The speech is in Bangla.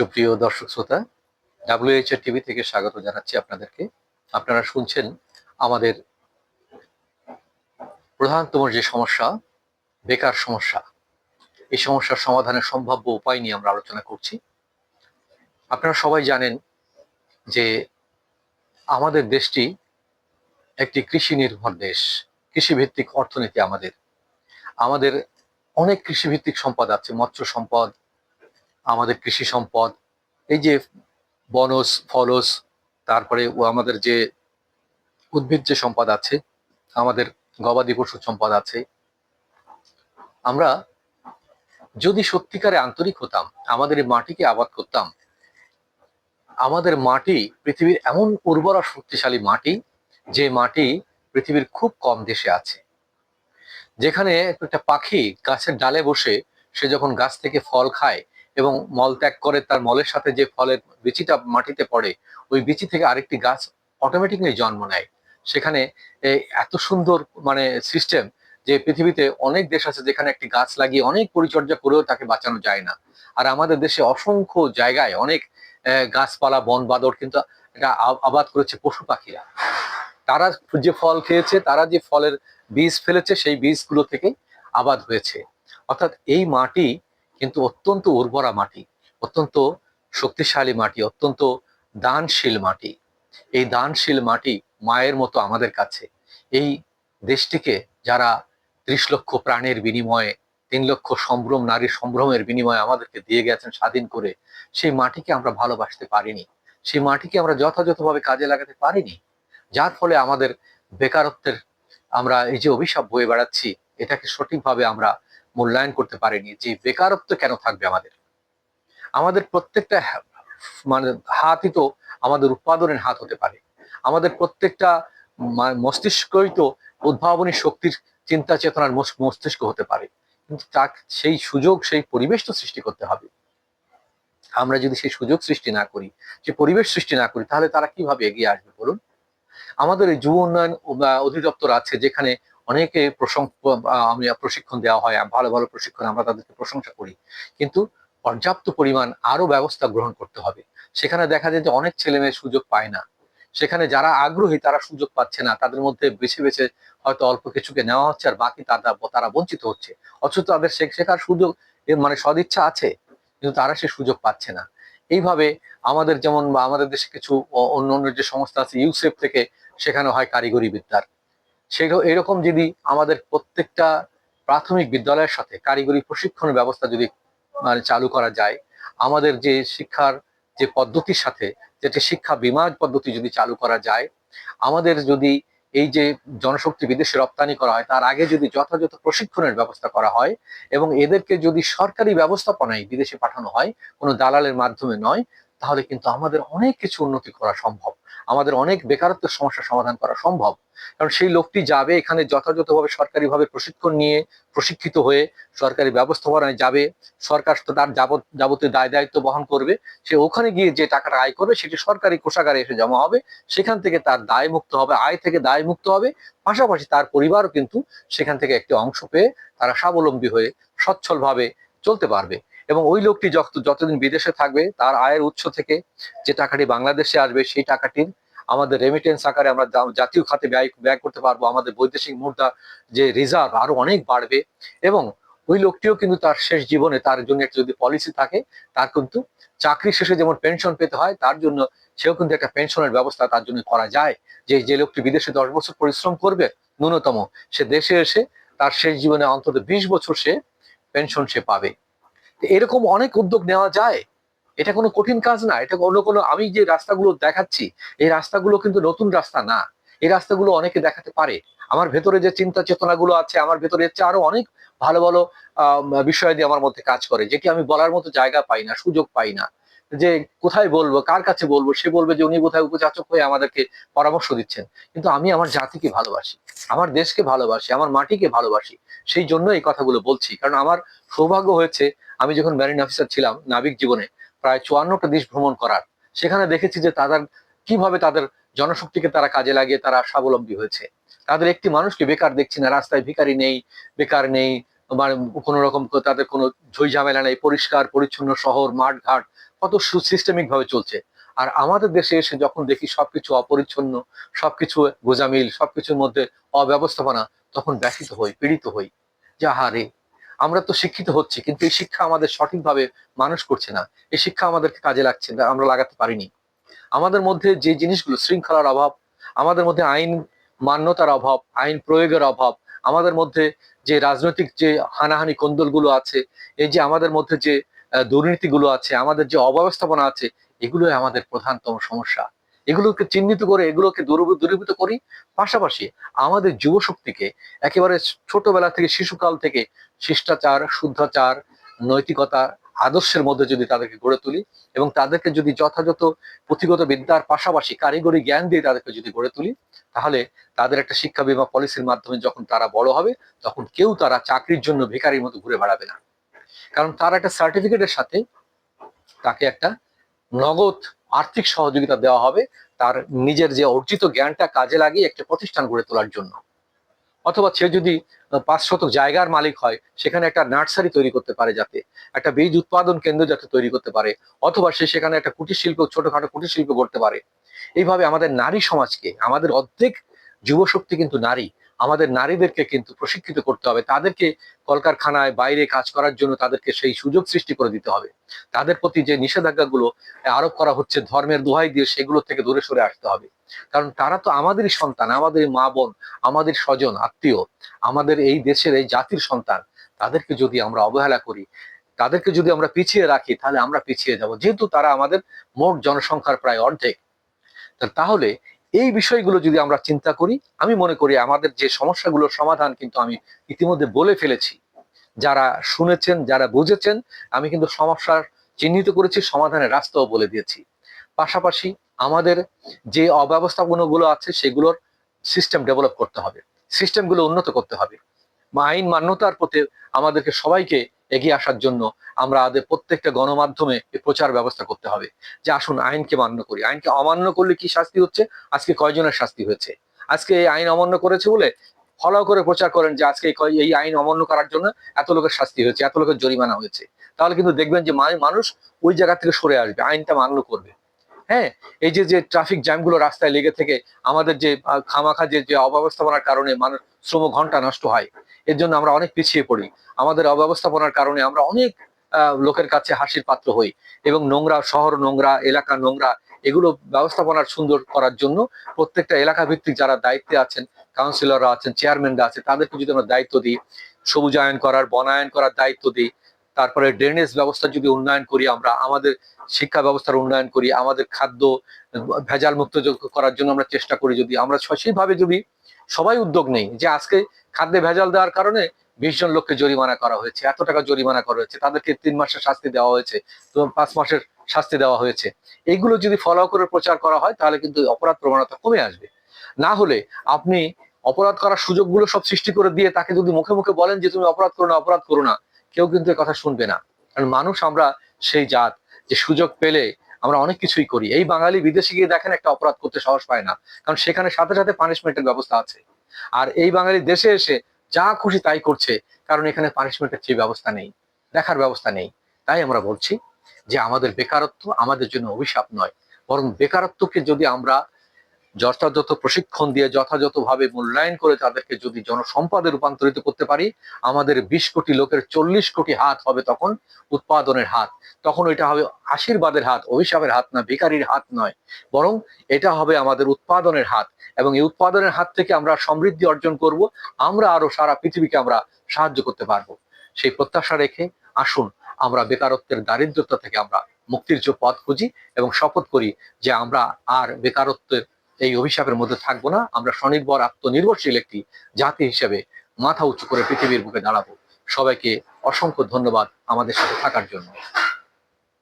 সুপ্রিয় দর্শক শ্রোতা ডাব্লিউএইচ টিভি থেকে স্বাগত জানাচ্ছি আপনাদেরকে। আপনারা শুনছেন আমাদের প্রধানতম যে সমস্যা, বেকার সমস্যা। এই সমস্যার সমাধানের সম্ভাব্য উপায় নিয়ে আমরা আলোচনা করছি। আপনারা সবাই জানেন যে আমাদের দেশটি একটি কৃষি নির্ভর দেশ, কৃষিভিত্তিক অর্থনীতি আমাদের। আমাদের অনেক কৃষিভিত্তিক সম্পদ আছে, মৎস্য সম্পদ আমাদের কৃষি সম্পদ, এই যে বনজ ফলস তারপরে ও আমাদের যে উদ্ভিদ যে সম্পদ আছে, আমাদের গবাদি পশু সম্পদ আছে, আমরা যদি সত্যিকারে আন্তরিক হতাম, আমাদের মাটিকে আবাদ করতাম, আমাদের মাটি পৃথিবীর এমন উর্বর শক্তিশালী মাটি, যে মাটি পৃথিবীর খুব কম দেশে আছে। যেখানে একটা পাখি গাছের ডালে বসে সে যখন গাছ থেকে ফল খায় এবং মল ত্যাগ করে তার মলের সাথে যে ফলের বিচিটা মাটিতে পড়ে, ওই বিচি থেকে আরেকটি গাছ অটোমেটিকলি জন্ম নেয়। সেখানে এত সুন্দর মানে সিস্টেম যে পৃথিবীতে অনেক দেশ আছে যেখানে একটি গাছ লাগিয়ে অনেক পরিচর্যা করেও তাকে বাঁচানো যায় না। আর আমাদের দেশে অসংখ্য জায়গায় অনেক গাছপালা, বন, বাদর কিন্তু এটা আবাদ করেছে পশু পাখিরা। তারা যে ফল খেয়েছে, তারা যে ফলের বীজ ফেলেছে, সেই বীজগুলো থেকে আবাদ হয়েছে। অর্থাৎ এই মাটি কিন্তু অত্যন্ত উর্বরা মাটি, অত্যন্ত শক্তিশালী মাটি, অত্যন্ত দানশীল মাটি। এই দানশীল মাটি মায়ের মতো আমাদের কাছে। এই দেশটিকে যারা ত্রিশ লক্ষ প্রাণের বিনিময়ে, তিন লক্ষ সম্ভ্রম নারীর সম্ভ্রমের বিনিময়ে আমাদেরকে দিয়ে গেছেন স্বাধীন করে, সেই মাটিকে আমরা ভালোবাসতে পারিনি। সেই মাটিকে আমরা যথাযথভাবে কাজে লাগাতে পারিনি। যার ফলে আমাদের বেকারত্বের আমরা এই যে অভিশাপ বয়ে বেড়াচ্ছি, এটাকে সঠিকভাবে আমরা মূল্যায়ন করতে পারিনি, যে বেকারত্ব কেন থাকবে আমাদের? আমাদের প্রত্যেকটা মানে হাতই তো আমাদের উৎপাদনের হাত হতে পারে। আমাদের প্রত্যেকটা মস্তিষ্কই তো উদ্ভাবনী শক্তির চিন্তা চেতনার মস্তিষ্ক হতে পারে। কিন্তু তা সেই সুযোগ, সেই পরিবেশ তো সৃষ্টি করতে হবে। আমরা যদি সেই সুযোগ সৃষ্টি না করি, যে পরিবেশ সৃষ্টি না করি, তাহলে তারা কীভাবে এগিয়ে আসবে বলুন? আমাদের যুব উন্নয়ন অধিদপ্তর আছে যেখানে অনেকে আমি প্রশিক্ষণ দেওয়া হয়, ভালো ভালো প্রশিক্ষণ আমরা তাদেরকে প্রশংসা করি। কিন্তু পর্যাপ্ত পরিমাণ আরও ব্যবস্থা গ্রহণ করতে হবে। সেখানে দেখা যায় যে অনেক ছেলে মেয়ে সুযোগ পায় না। সেখানে যারা আগ্রহী তারা সুযোগ পাচ্ছে না। তাদের মধ্যে বেছে বেছে হয়তো অল্প কিছুকে নেওয়া হচ্ছে আর বাকি তারা তারা বঞ্চিত হচ্ছে। অথচ তাদের শেখার সুযোগ মানে সদিচ্ছা আছে, কিন্তু তারা সে সুযোগ পাচ্ছে না। এইভাবে আমাদের যেমন, বা আমাদের দেশে কিছু অন্য অন্য যে সংস্থা আছে, ইউসেফ থেকে শেখানো হয় কারিগরি বিদ্যার। এরকম যদি আমাদের প্রত্যেকটা প্রাথমিক বিদ্যালয়ের সাথে কারিগরি প্রশিক্ষণের ব্যবস্থা যদি মানে চালু করা যায়, আমাদের যে শিক্ষার যে পদ্ধতির সাথে, যেটা শিক্ষা বিমাগ পদ্ধতি যদি চালু করা যায়, আমাদের যদি এই যে জনশক্তি বিদেশে রপ্তানি করা হয়, তার আগে যদি যথাযথ প্রশিক্ষণের ব্যবস্থা করা হয় এবং এদেরকে যদি সরকারি ব্যবস্থাপনায় বিদেশে পাঠানো হয়, কোনো দালালের মাধ্যমে নয়, তাহলে কিন্তু আমাদের অনেক কিছু উন্নতি করা সম্ভব। আমাদের অনেক বেকারত্বের সমস্যা সমাধান করা সম্ভব। কারণ সেই লোকটি যাবে এখানে যথাযথভাবে সরকারিভাবে প্রশিক্ষণ নিয়ে, প্রশিক্ষিত হয়ে সরকারি ব্যবস্থাপনায় যাবে। সরকার তো তার যাবতীয় দায় দায়িত্ব বহন করবে। সে ওখানে গিয়ে যে টাকাটা আয় করবে সেটি সরকারি কোষাগারে এসে জমা হবে। সেখান থেকে তার দায় মুক্ত হবে, আয় থেকে দায় মুক্ত হবে। পাশাপাশি তার পরিবারও কিন্তু সেখান থেকে একটি অংশ পেয়ে তারা স্বাবলম্বী হয়ে সচ্ছলভাবে চলতে পারবে। এবং ওই লোকটি যত, যতদিন বিদেশে থাকবে, তার আয়ের উৎস থেকে যে টাকাটি বাংলাদেশে আসবে, সেই টাকাটির আমাদের রেমিটেন্স আকারে আমরা জাতীয় খাতে ব্যয় ব্যয় করতে পারব। আমাদের বৈদেশিক মুদ্রা যে রিজার্ভ আরও অনেক বাড়বে এবং ওই লোকটিও কিন্তু তার শেষ জীবনে তার জন্য একটা যদি পলিসি থাকে, তার কিন্তু চাকরি শেষে যেমন পেনশন পেতে হয়, তার জন্য সেও কিন্তু একটা পেনশনের ব্যবস্থা তার জন্য করা যায়। যে যে লোকটি বিদেশে দশ বছর পরিশ্রম করবে, ন্যূনতম, সে দেশে এসে তার শেষ জীবনে অন্তত বিশ বছর সে পেনশন সে পাবে। এরকম অনেক উদ্যোগ নেওয়া যায়। এটা কোনো কঠিন কাজ না এটা অন্য কোনো আমি যে রাস্তাগুলো দেখাচ্ছি এই রাস্তাগুলো কিন্তু নতুন রাস্তা না। এই রাস্তাগুলো অনেকে দেখাতে পারে। আমার ভেতরে যে চিন্তা চেতনাগুলো আছে আমার ভেতরে হচ্ছে আরও অনেক ভালো ভালো আহ, বিষয় দিয়ে আমার মধ্যে কাজ করে যেটি আমি বলার মতো জায়গা পাই না সুযোগ পাই না। যে কোথায় বলব, কার কাছে বলব, সে বলবে যে উনি কোথায় উপযাচক হয়ে আমাদেরকে পরামর্শ দিচ্ছেন। কিন্তু আমি আমার জাতিকে ভালোবাসি, আমার দেশকে ভালোবাসি, আমার মাটিকে ভালোবাসি, সেই জন্য এই কথাগুলো বলছি। কারণ আমার সৌভাগ্য হয়েছে, আমি যখন ম্যারিন অফিসার ছিলাম নাবিক জীবনে, প্রায় চুয়ান্নটা দেশ ভ্রমণ করার। সেখানে দেখেছি যে তাদের, কীভাবে তাদের জনশক্তিকে তারা কাজে লাগিয়ে তারা স্বাবলম্বী হয়েছে। তাদের একটি মানুষকে বেকার দেখছি না, রাস্তায় ভিখারি নেই, বেকার নেই মানে কোনো রকম তাদের কোনো ঝই ঝামেলা নেই, পরিষ্কার, পরিচ্ছন্ন শহর মাঠ ঘাট কত সুসিস্টেমিক ভাবে চলছে। আর আমাদের দেশে এসে যখন দেখি সবকিছু অপরিচ্ছন্ন, সবকিছু গোজামিল, সবকিছুর মধ্যে অব্যবস্থাপনা, তখন ব্যথিত হই, পীড়িত হই। যে আমরা তো শিক্ষিত হচ্ছি, কিন্তু এই শিক্ষা আমাদের সঠিকভাবে মানুষ করছে না। এই শিক্ষা আমাদেরকে কাজে লাগছে না, আমরা লাগাতে পারিনি। আমাদের মধ্যে যে জিনিসগুলো শৃঙ্খলার অভাব, আমাদের মধ্যে আইন মান্যতার অভাব, আইন প্রয়োগের অভাব, আমাদের মধ্যে যে রাজনৈতিক যে হানাহানি কোন্দলগুলো আছে, এই যে আমাদের মধ্যে যে দুর্নীতিগুলো আছে, আমাদের যে অব্যবস্থাপনা আছে, এগুলোই আমাদের প্রধানতম সমস্যা। এগুলোকে চিহ্নিত করে, এগুলোকে দূরীভূত করি। পাশাপাশি আমাদের যুব শক্তিকে একেবারে ছোটবেলা থেকে, শিশুকাল থেকে শিষ্টাচার, শুদ্ধাচার, নৈতিকতা, আদর্শের মধ্যে যদি তাদেরকে গড়ে তুলি এবং তাদেরকে যদি যথাযথ পুঁথিগত বিদ্যার পাশাপাশি কারিগরি জ্ঞান দিয়ে তাদেরকে যদি গড়ে তুলি, তাহলে তাদের একটা শিক্ষা বিমা পলিসির মাধ্যমে যখন তারা বড় হবে, তখন কেউ তারা চাকরির জন্য ভিখারির মতো ঘুরে বেড়াবে না। কারণ তার একটা সার্টিফিকেটের সাথে তাকে একটা নগদ আর্থিক সহযোগিতা দেওয়া হবে তার নিজের যে অর্জিত জ্ঞানটা কাজে লাগিয়ে একটা প্রতিষ্ঠান গড়ে তোলার জন্য। অথবা সে যদি পাঁচ শতক জায়গার মালিক হয়, সেখানে একটা নার্সারি তৈরি করতে পারে যাতে, একটা বীজ উৎপাদন কেন্দ্র যাতে তৈরি করতে পারে, অথবা সে সেখানে একটা কুটির শিল্প, ছোটখাটো কুটির শিল্প করতে পারে। এইভাবে আমাদের নারী সমাজকে, আমাদের অর্ধেক যুব শক্তি কিন্তু নারী আমাদের নারীদেরকে কিন্তু প্রশিক্ষিত করতে হবে। তাদেরকে কলকারখানায় বাইরে কাজ করার জন্য তাদেরকে সেই সুযোগ সৃষ্টি করে দিতে হবে। তাদের প্রতি যে নিষেধাজ্ঞাগুলো আরোপ করা হচ্ছে, ধর্মের দোহাই দিয়ে সেগুলো থেকে দূরে সরে আসতে হবে। কারণ তারা তো আমাদেরই সন্তান আমাদের মা বোন, আমাদের স্বজন, আত্মীয়, আমাদের এই দেশের এই জাতির সন্তান। তাদেরকে যদি আমরা অবহেলা করি, তাদেরকে যদি আমরা পিছিয়ে রাখি, তাহলে আমরা পিছিয়ে যাব। যেহেতু তারা আমাদের মোট জনসংখ্যার প্রায় অর্ধেক। তাহলে এই বিষয়গুলো যদি আমরা চিন্তা করি, আমি মনে করি আমাদের যে সমস্যাগুলোর সমাধান কিন্তু আমি ইতিমধ্যে বলে ফেলেছি। যারা শুনেছেন, যারা বুঝেছেন, আমি কিন্তু সমস্যার চিহ্নিত করেছি, সমাধানের রাস্তাও বলে দিয়েছি। পাশাপাশি আমাদের যে অব্যবস্থাপনাগুলো আছে, সেগুলোর সিস্টেম ডেভেলপ করতে হবে। সিস্টেমগুলো উন্নত করতে হবে। আইন মান্যতার প্রতি আমাদেরকে সবাইকে এগিয়ে আসার জন্য আমরা আমাদের প্রত্যেকটা গণমাধ্যমে প্রচার ব্যবস্থা করতে হবে। যে আসুন, আইনকে মান্য করি। আইনকে অমান্য করলে কি শাস্তি হচ্ছে? আজকে কয়জনের শাস্তি হয়েছে? আজকে এই আইন অমান্য করেছে বলে ফলো করে প্রচার করেন যে আজকে এই আইন অমান্য করার জন্য এত লোকের শাস্তি হয়েছে, এত লোকের জরিমানা হয়েছে। তাহলে কিন্তু দেখবেন যে মানুষ ওই জায়গা থেকে সরে আসবে, আইনটা মান্য করবে। হ্যাঁ? এই যে যে ট্রাফিক জ্যামগুলো রাস্তায় লেগে থেকে আমাদের যে খামাখা যে অব্যবস্থাপনার কারণে মানুষ শ্রম ঘণ্টা নষ্ট হয় এর জন্য আমরা অনেক পিছিয়ে পড়ি। আমাদের অব্যবস্থাপনার কারণে আমরা অনেক লোকের কাছে হাসির পাত্র হই এবং নোংরা শহর নোংরা, এলাকা নোংরা এগুলো ব্যবস্থাপনার সুন্দর করার জন্য প্রত্যেকটা এলাকা ভিত্তিক যারা দায়িত্বে আছেন কাউন্সিলররা আছেন চেয়ারম্যানরা আছে তাদেরকে যদি আমরা দায়িত্ব দিই, সবুজায়ন করার, বনায়ন করার দায়িত্ব দিই, তারপরে ড্রেনেজ ব্যবস্থা যদি উন্নয়ন করি আমরা, আমাদের শিক্ষা ব্যবস্থার উন্নয়ন করি, আমাদের খাদ্য ভেজাল মুক্ত করার জন্য আমরা চেষ্টা করি যদি আমরা সঠিকভাবে যদি সবাই উদ্যোগ নেই যে আজকে খাদ্যে ভেজাল দেওয়ার কারণে বিশ জন লোককে জরিমানা করা হয়েছে, এত টাকা জরিমানা করা হয়েছে, তাদেরকে তিন মাসের শাস্তি দেওয়া হয়েছে পাঁচ মাসের শাস্তি দেওয়া হয়েছে। এইগুলো যদি ফলো করে প্রচার করা হয়, তাহলে কিন্তু অপরাধ প্রবণতা কমে আসবে। না হলে আপনি অপরাধ করার সুযোগগুলো সব সৃষ্টি করে দিয়ে তাকে যদি মুখে মুখে বলেন যে তুমি অপরাধ করো না, অপরাধ করো না, কেউ কিন্তু কথা শুনবে না। কারণ মানুষ আমরা সেই জাত যে সুযোগ পেলে আমরা অনেক কিছুই করি। এই বাঙালি বিদেশে গিয়ে দেখেন একটা অপরাধ করতে সাহস পায় না, কারণ সেখানে সাথে সাথে পানিশমেন্টের ব্যবস্থা আছে। আর এই বাঙালি দেশে এসে যা খুশি তাই করছে, কারণ এখানে পানিশমেন্টের সেই ব্যবস্থা নেই, দেখার ব্যবস্থা নেই। তাই আমরা বলছি যে আমাদের বেকারত্ব আমাদের জন্য অভিশাপ নয়, বরং বেকারত্বকে যদি আমরা যথাযথ প্রশিক্ষণ দিয়ে যথাযথভাবে মূল্যায়ন করে তাদেরকে যদি জনসম্পদে রূপান্তরিত করতে পারি, আমাদের বিশ কোটি লোকের চল্লিশ কোটি হাত হবে তখন উৎপাদনের হাত। তখন এটা হবে আশীর্বাদের হাত, অভিশাপের হাত না ভিকারির হাত নয়। বরং এটা হবে আমাদের উৎপাদনের হাত। এবং এই উৎপাদনের হাত থেকে আমরা সমৃদ্ধি অর্জন করব, আমরা আরও সারা পৃথিবীকে আমরা সাহায্য করতে পারব। সেই প্রত্যাশা রেখে আসুন, আমরা বেকারত্বের দারিদ্রতা থেকে আমরা মুক্তির যে পথ খুঁজি এবং শপথ করি যে আমরা আর বেকারত্বের এই অভিশাপের মধ্যে থাকব না। আমরা স্বনির্ভর, আত্মনির্ভরশীল একটি জাতি হিসেবে মাথা উঁচু করে পৃথিবীর বুকে দাঁড়াবো। সবাইকে অসংখ্য ধন্যবাদ আমাদের সাথে থাকার জন্য।